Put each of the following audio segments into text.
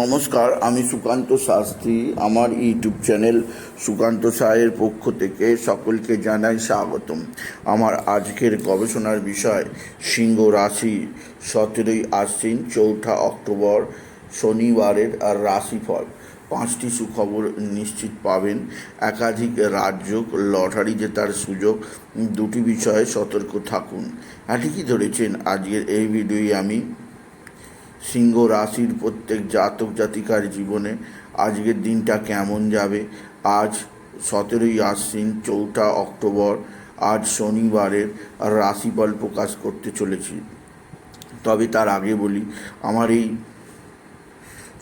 নমস্কার, আমি সুকান্ত শাস্ত্রী। আমার ইউটিউব চ্যানেল সুকান্ত সাহের পক্ষ থেকে সকলকে জানাই স্বাগতম। আমার আজকের গবেষণার বিষয়, সিংহ রাশি সতেরোই আশ্বিন, চৌঠা অক্টোবর শনিবারের আর রাশিফল। পাঁচটি সুখবর নিশ্চিত পাবেন। একাধিক রাজ্য লটারি জেতার সুযোগ, দুটি বিষয়ে সতর্ক থাকুন। হ্যাঁ ঠিকই ধরেছেন, আজকের এই ভিডিওই আমি। সিংহ রাশির প্রত্যেক জাতক জাতিকার জীবনে আজকের দিনটা কেমন যাবে? আজ সতেরোই আশ্বিন, চৌঠা অক্টোবর, আজ শনিবারের রাশিফল প্রকাশ করতে চলেছি। তবে তার আগে বলি, আমার এই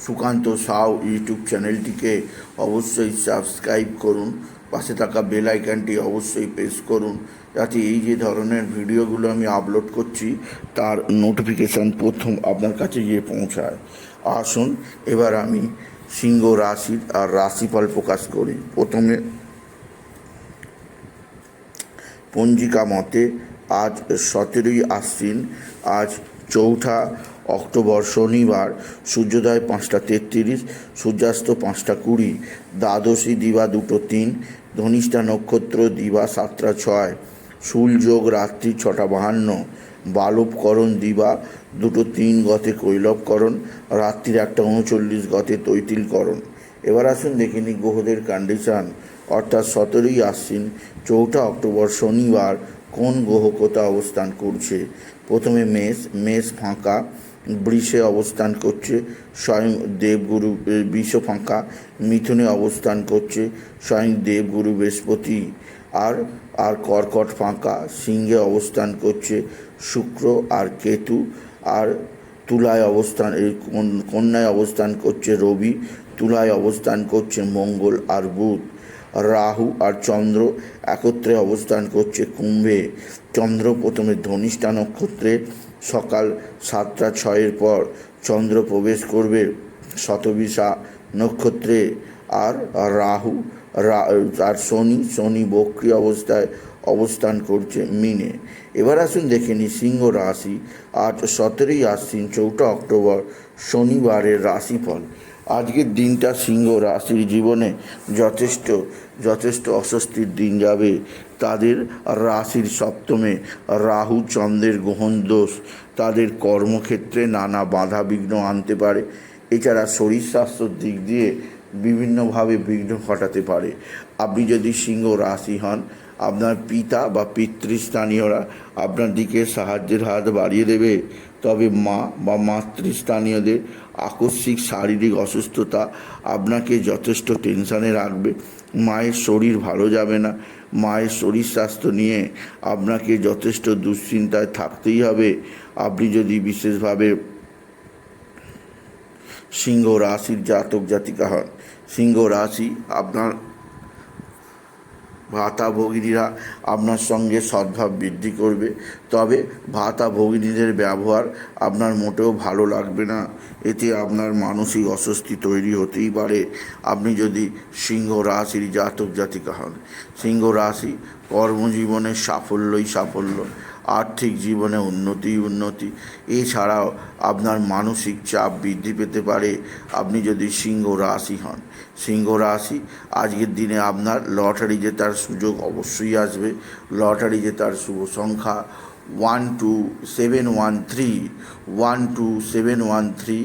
সুকান্ত সাউ ইউটিউব চ্যানেলটিকে অবশ্যই সাবস্ক্রাইব করুন। পাশে থাকা বেল আইকনটি অবশ্যই প্রেস করুন, যাতে এই যে ধরনের ভিডিওগুলো আমি আপলোড করছি, তার নোটিফিকেশান প্রথম আপনার কাছে গিয়ে পৌঁছায়। আসুন, এবার আমি সিংহ রাশির আর রাশিফল প্রকাশ করি। প্রথমে পঞ্জিকা মতে আজ সতেরোই আশ্বিন, আজ চৌঠা অক্টোবর শনিবার, সূর্যোদয় পাঁচটা তেত্রিশ, সূর্যাস্ত পাঁচটা কুড়ি, দ্বাদশী দিবা দুটো তিন, ধনিষ্ঠা নক্ষত্র দিবা সাতটা ছয় সূলযোগ রাত্রি ছটা বাহান্ন, বালবকরণ দিবা দুটো তিন গতে কৈলবকরণ, রাত্রির একটা উনচল্লিশ গতে তৈতিলকরণ। এবার আসুন দেখে নিই গ্রহদের কন্ডিশন অর্থাৎ সতেরোই আশ্বিন, চৌঠা অক্টোবর শনিবার, কোন গ্রহ কোথা অবস্থান করছে? প্রথমে মেষ মেষ ফাঁকা বৃষে অবস্থান করছে, স্বয়ং দেবগুরু বৃষ ফাঁকা, মিথুনে অবস্থান করছে, স্বয়ং দেবগুরু বৃহস্পতি, আর আর কর্কট ফাঁকা, সিংহে অবস্থান করছে, শুক্র আর কেতু, আর তুলায় অবস্থান কন্যায় অবস্থান করছে রবি, তুলায় অবস্থান করছে মঙ্গল আর বুধ, রাহু আর চন্দ্র একত্রে অবস্থান করছে কুম্ভে, চন্দ্র প্রথমে ধনিষ্ঠা নক্ষত্রে সকাল সাতটা ছয়ের পর চন্দ্র প্রবেশ করবে শতবিশা নক্ষত্রে। আর রাহু আর শনি শনি বক্রি অবস্থায় অবস্থান করছে মিনে। এবার আসুন দেখে নিই সিংহ রাশি। আজ সতেরোই আশ্বিন, চৌঠা অক্টোবর, শনিবারের রাশিফল। আজকের দিনটা সিংহ রাশির জীবনে যথেষ্ট যথেষ্ট অস্বস্তির দিন যাবে। তাদের রাশির সপ্তমে রাহু চন্দ্রের গ্রহণ দোষ। তাদের কর্মক্ষেত্রে নানা বাধা বিঘ্ন আনতে পারে। এছাড়া শরীর স্বাস্থ্যর দিক দিয়ে বিভিন্নভাবে বিঘ্ন ঘটাতে পারে। আপনি যদি সিংহ রাশি হন, আপনার পিতা বা পিতৃস্থানীয়রা আপনার দিকে সাহায্যের হাত বাড়িয়ে দেবে। তবে মা বা মাতৃস্থানীয়দের আকস্মিক শারীরিক অসুস্থতা আপনাকে যথেষ্ট টেনশানে রাখবে। মায়ের শরীর ভালো যাবে না। মায়ের শরীর স্বাস্থ্য নিয়ে আপনাকে যথেষ্ট দুশ্চিন্তায় থাকতেই হবে। আপনি যদি বিশেষভাবে সিংহ রাশির জাতক জাতিকা হন, সিংহ রাশি আপনার ভাতা ভগিনীরা আপনার সঙ্গে সদ্ভাব বৃদ্ধি করবে। তবে ভাতা ভগিনীদের ব্যবহার আপনার মোটেও ভালো লাগবে না। এতে আপনার মানসিক অস্বস্তি তৈরি হতেই পারে। আপনি যদি সিংহ রাশির জাতক জাতিকা হন, সিংহ রাশি কর্মজীবনের সাফল্যই সাফল্য। আর্থিক জীবনে উন্নতি উন্নতি। এছাড়াও আপনার মানসিক চাপ বৃদ্ধি পেতে পারে। আপনি যদি সিংহ রাশি হন, সিংহ রাশি আজকের দিনে আপনার লটারি জেতার সুযোগ অবশ্যই আসবে। লটারি জেতার শুভ সংখ্যা one two seven one three, one two seven one three,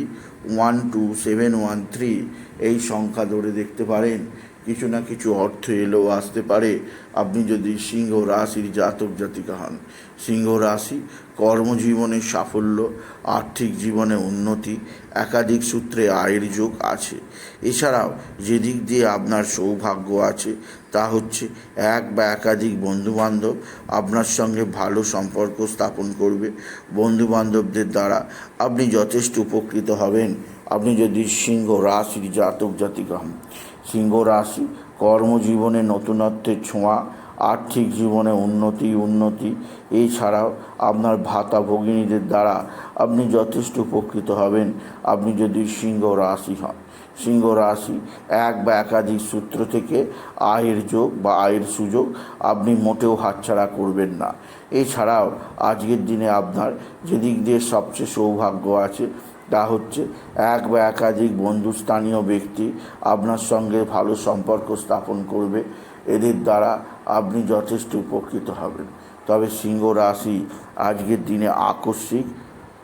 one two seven one three, এই সংখ্যা ধরে দেখতে পারেন। কিছু না কিছু অর্থ এলেও আসতে পারে। আপনি যদি সিংহ রাশির জাতক জাতিকা হন। সিংহ রাশি কর্মজীবনে সাফল্য, আর্থিক জীবনে উন্নতি, একাধিক সূত্রে আয়ের যোগ আছে। এছাড়াও যেদিক দিয়ে আপনার সৌভাগ্য আছে, তা হচ্ছে এক বা একাধিক বন্ধুবান্ধব আপনার সঙ্গে ভালো সম্পর্ক স্থাপন করবে। বন্ধুবান্ধবদের দ্বারা আপনি যথেষ্ট উপকৃত হবেন। আপনি যদি সিংহ রাশির জাতক জাতিকা হন সিংহ রাশি কর্মজীবনে নতুনত্বের ছোঁয়া, আর্থিক জীবনে উন্নতি উন্নতি। এছাড়াও আপনার ভাতা ভগিনীদের দ্বারা আপনি যথেষ্ট উপকৃত হবেন। আপনি যদি সিংহ রাশি হন সিংহ রাশি এক বা একাধিক সূত্র থেকে আয়ের যোগ বা আয়ের সুযোগ আপনি মোটেও হাতছাড়া করবেন না। এছাড়াও আজকের দিনে আপনার যেদিক দিয়ে সবচেয়ে সৌভাগ্য আছে তা হচ্ছে এক বা একাধিক বন্ধুস্থানীয় ব্যক্তি আপনার সঙ্গে ভালো সম্পর্ক স্থাপন করবে। এদের দ্বারা আপনি যথেষ্ট উপকৃত হবেন। তবে সিংহ রাশি আজকের দিনে আকস্মিক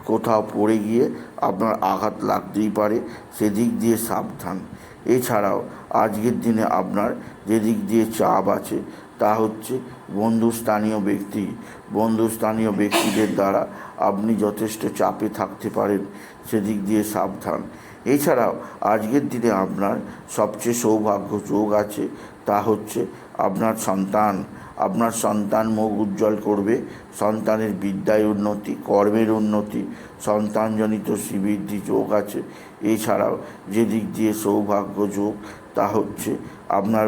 কোথাও পড়ে গিয়ে আপনার আঘাত লাগতেই পারে। সেদিক দিয়ে সাবধান। এছাড়াও আজকের দিনে আপনার যেদিক দিয়ে চাপ আছে, তা হচ্ছে বন্ধুস্থানীয় ব্যক্তি। বন্ধুস্থানীয় ব্যক্তিদের দ্বারা আপনি যথেষ্ট চাপে থাকতে পারেন, সেদিক দিয়ে সাবধান। এছাড়াও আজকের দিনে আপনার সবচেয়ে সৌভাগ্য যোগ আছে, তা হচ্ছে আপনার সন্তান। আপনার সন্তান মুখ উজ্জ্বল করবে, সন্তানের বিদ্যায় উন্নতি, কর্মের উন্নতি, সন্তানজনিত শ্রীবৃদ্ধি যোগ আছে। এছাড়াও যে দিক দিয়ে সৌভাগ্য যোগ, তা হচ্ছে আপনার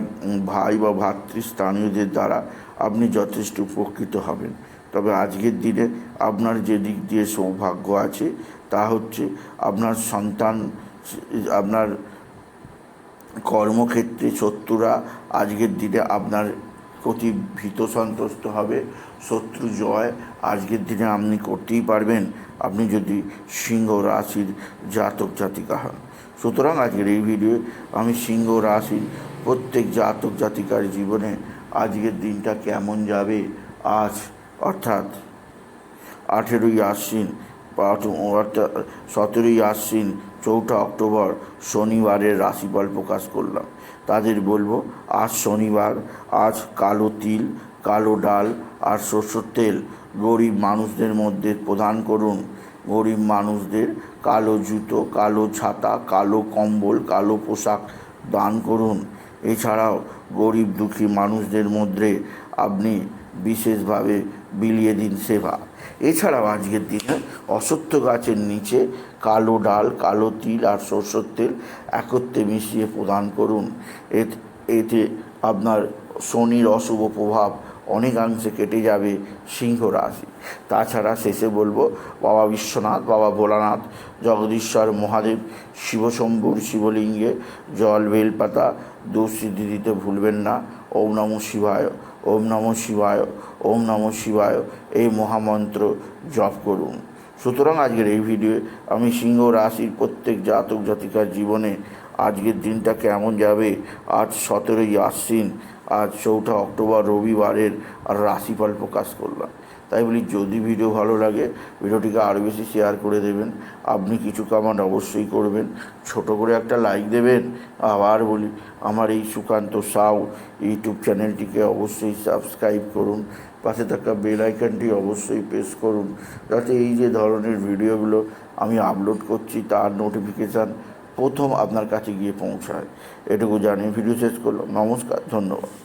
ভাই বা ভাতৃস্থানীয়দের দ্বারা আপনি যথেষ্ট উপকৃত হবেন। তবে আজকের দিনে আপনার যে দিক দিয়ে সৌভাগ্য আছে, তা হচ্ছে আপনার সন্তান, আপনার কর্মক্ষেত্রে শত্রুরা আজকের দিনে আপনার প্রতি ভীত সন্তুষ্ট হবে, শত্রু জয় আজকের দিনে আপনি করতেই পারবেন। আপনি যদি সিংহ রাশির জাতক জাতিকা হন। সুতরাং আজকের এই ভিডিও আমি সিংহ রাশির প্রত্যেক জাতক জাতিকার জীবনে আজকের দিনটা কেমন যাবে? আজ, অর্থাৎ আঠেরোই আশ্বিন, অর্থাৎ সতেরোই আশ্বিন চৌঠা অক্টোবর শনিবারের রাশিফল প্রকাশ করলাম। তাদের বলব, আজ শনিবার, আজ কালো তিল, কালো ডাল আর সরষের তেল। গরিব মানুষদের মধ্যে প্রদান করুন। গরিব মানুষদের কালো জুতো, কালো ছাতা, কালো কম্বল, কালো পোশাক দান করুন। এছাড়াও গরিব দুঃখী মানুষদের মধ্যে আপনি বিশেষভাবে বিলিয়ে দিন সেবা। এছাড়াও আজকের দিনে অসত্য গাছের নিচে কালো ডাল, কালো তিল আর সরষের তেল একত্রে মিশিয়ে প্রদান করুন। এতে আপনার শনির অশুভ প্রভাব অনেকাংশে কেটে যাবে সিংহ রাশি। তাছাড়া শেষে বলব, বাবা বিশ্বনাথ, বাবা ভোলানাথ, জগদীশ্বর, মহাদেব, শিবশম্ভুর শিবলিঙ্গে জল, বেলপাতা দুঃসিদ্ধি দিতে ভুলবেন না। ওম নম শিবায়। ওম নম শিবায়, ওম নম শিবায়, এই মহামন্ত্র জপ করুন। সুতরাং আজকের এই ভিডিও আমি সিংহ রাশির প্রত্যেক জাতক জাতিকার জীবনে আজকের দিনটা কেমন যাবে? আজ সতেরোই আশ্বিন আজ চৌঠা অক্টোবর রবিবারের রাশিফল প্রকাশ করলাম। তাই বলি, যদি ভিডিও ভালো লাগে, ভিডিওটিকে আরও বেশি শেয়ার করে দেবেন। আপনি কিছু কামান অবশ্যই করবেন। ছোট করে একটা লাইক দেবেন। আবার বলি, আমার এই সুকান্ত সাউ ইউটিউব চ্যানেলটিকে অবশ্যই সাবস্ক্রাইব করুন। পাশে থাকা বেল আইকনটি অবশ্যই প্রেস করুন। যাতে এই যে ধরনের ভিডিওগুলো আমি আপলোড করছি, তার নোটিফিকেশান প্রথম আপনার কাছে গিয়ে পৌঁছায়। এটুকু জানিয়ে ভিডিও শেষ করলাম। নমস্কার ধন্যবাদ।